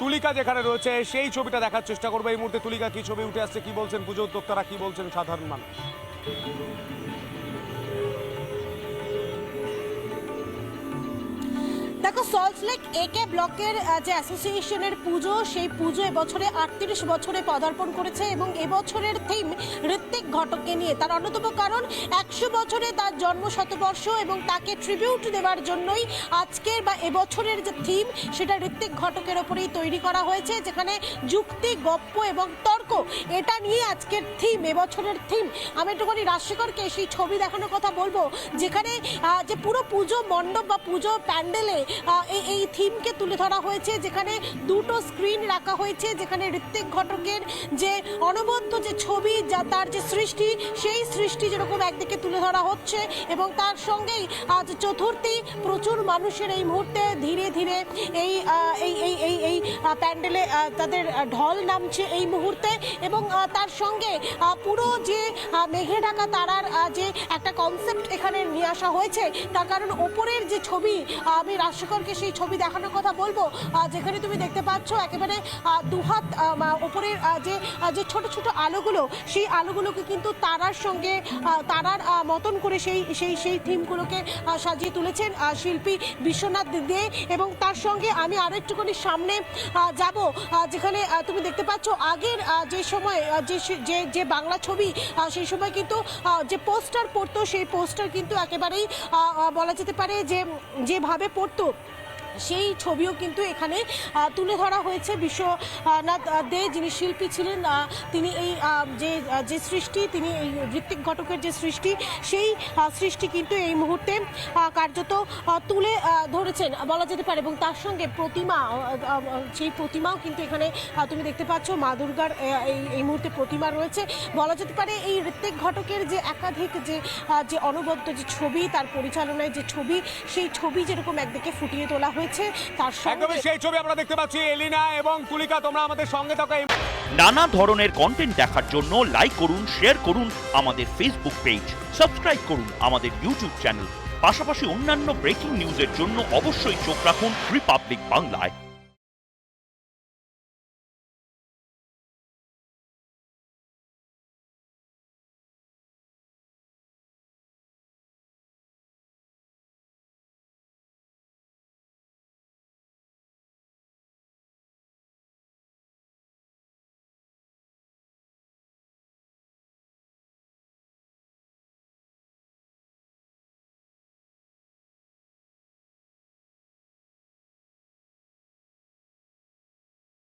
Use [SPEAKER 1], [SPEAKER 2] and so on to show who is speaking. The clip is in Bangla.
[SPEAKER 1] তুলিকা যেখানে রয়েছে, সেই ছবিটা দেখার চেষ্টা করব। এই মুহূর্তে তুলিকা কি ছবি উঠে আসছে, কি বলছেন পুজো উদ্যোক্তারা, কি বলছেন সাধারণ মানুষ?
[SPEAKER 2] দেখো সল্টলেক একে ব্লকের যে অ্যাসোসিয়েশনের পুজো, সেই পুজো এবছরে আটত্রিশ বছরে পদার্পণ করেছে এবং এবছরের থিম ঋত্বিক ঘটককে নিয়ে। তার অন্যতম কারণ, একশো বছরে তার জন্ম শতবর্ষ এবং তাকে ট্রিবিউট দেওয়ার জন্যই আজকের বা এবছরের যে থিম সেটা ঋত্বিক ঘটকের ওপরেই তৈরি করা হয়েছে, যেখানে যুক্তি, গপ্প এবং তর্ক, এটা নিয়ে আজকের থিম এবছরের থিম আমি একটুখানি রাজশেখরকে সেই ছবি দেখানোর কথা বলব, যেখানে যে পুরো পুজো মণ্ডপ বা পুজো প্যান্ডেলে এই এই থিমকে তুলে ধরা হয়েছে, যেখানে দুটো স্ক্রিন রাখা হয়েছে, যেখানে ঋত্বিক ঘটকের যে অনবদ্য যে ছবি, যা তার যে সৃষ্টি, সেই সৃষ্টি যেরকম একদিকে তুলে ধরা হচ্ছে এবং তার সঙ্গেই আজ চতুর্থী। প্রচুর মানুষের এই মুহূর্তে ধীরে ধীরে এই এই এই এই এই প্যান্ডেলে তাদের ঢল নামছে এই মুহূর্তে এবং তার সঙ্গে পুরো যে মেঘে ঢাকা তারার যে একটা কনসেপ্ট এখানে নিয়ে আসা হয়েছে, তার কারণ ওপরের যে ছবি আমি রাজশেখরকে সেই ছবি দেখানোর কথা বলব যেখানে তুমি দেখতে পাচ্ছ একেবারে দুহাত ওপরের যে যে ছোট ছোট আলোগুলো, সেই আলোগুলোকে কিন্তু তারার সঙ্গে তারার মতন করে সেই সেই সেই থিমগুলোকে সাজিয়ে তুলেছেন শিল্পী বিশ্বনাথ দে। এবং তার সঙ্গে আমি আরও একটুখানি সামনে যাব যেখানে তুমি দেখতে পাচ্ছ আগের যে সময় যে যে যে বাংলা ছবি সেই সময় কিন্তু যে পোস্টার পড়তো, সেই পোস্টার কিন্তু একেবারেই বলা যেতে পারে যে, যেভাবে পড়তো সেই ছবিও কিন্তু এখানে তুলে ধরা হয়েছে। বিশ্বনাথ দে যিনি শিল্পী ছিলেন তিনি এই যে যে সৃষ্টি, তিনি এই ঋত্বিক ঘটকের যে সৃষ্টি, সেই সৃষ্টি কিন্তু এই মুহূর্তে কার্যত তুলে ধরেছেন। বলা যেতে পারে, এবং তার সঙ্গে প্রতিমা সেই প্রতিমাও কিন্তু এখানে তুমি দেখতে পাচ্ছ, মা দুর্গার এই এই মুহূর্তে প্রতিমা রয়েছে। বলা যেতে পারে, এই ঋত্বিক ঘটকের যে একাধিক যে যে অনবদ্য যে ছবি, তার পরিচালনায় যে ছবি, সেই ছবি যেরকম একদিকে ফুটিয়ে তোলা হয়েছে তার সঙ্গে
[SPEAKER 1] একদমই সেই ছবি আমরা দেখতে পাচ্ছি এলিনা এবং তুলিকা তোমরা আমাদের সঙ্গে থাকো।
[SPEAKER 3] নানা ধরনের কন্টেন্ট দেখার জন্য লাইক করুন শেয়ার করুন আমাদের ফেসবুক পেজ সাবস্ক্রাইব করুন আমাদের ইউটিউব চ্যানেল পাশাপাশি অন্যান্য ব্রেকিং নিউজের জন্য অবশ্যই চোখ রাখুন রিপাবলিক বাংলায়